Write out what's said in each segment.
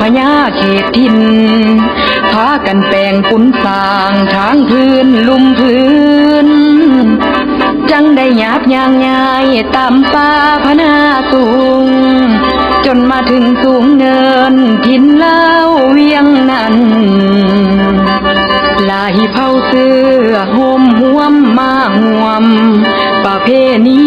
พญาเขตทินพากันแปลงปุนสางทางพื้นลุ่มพื้น จังได้หยาบยางยายตามป่าพนาสูง จนมาถึงสูงเนินทินเล่าเวียงนั้นลายเผาเสื้อห่มห่วมมาห่วมประเพณี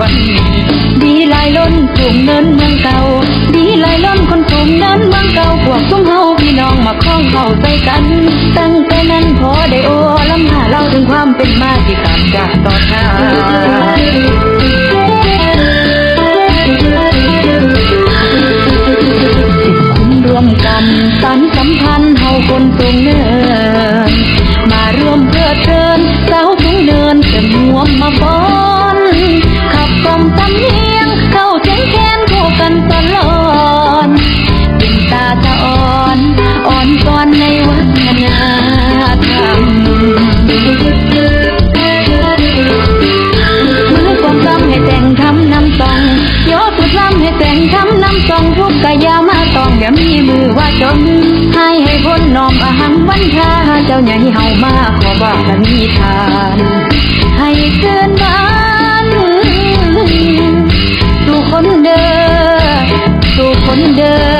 วันนี้ ดีหลายล้นสูงเนินเมืองเก่า ดีหลายล้นคนสูงเนินเมืองเก่าพวกซุ้มเฮาพี่น้องมาคล้องเข้าใจกัน ตั้งแต่นั้นพอได้โอลำหาเล่าถึงความเป็นมาที่ตามจากต่อชางคุ แต่งทำน้ำตองพุกกะยามาตองอย่ามีมือว่าจนให้ให้พ้นนอมอาหังวันทาเจ้าใหญ่เฮามาขอบอกและมีทาน ให้เกินบ้านสู่คนเด้อสู่คนเด้อ